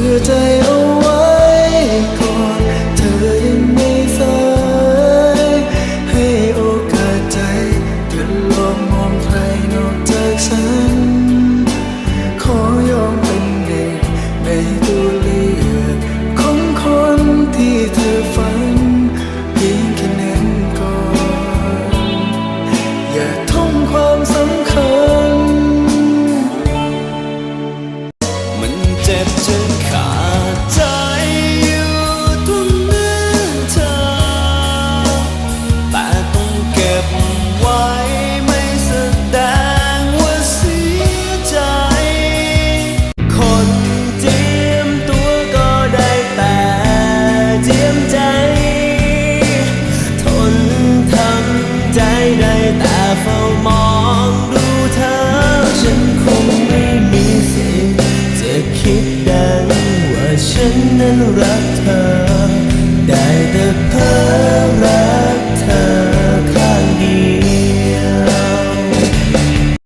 日的。 ว่าฉันนั้นรักเธอ ได้แต่เพ้อ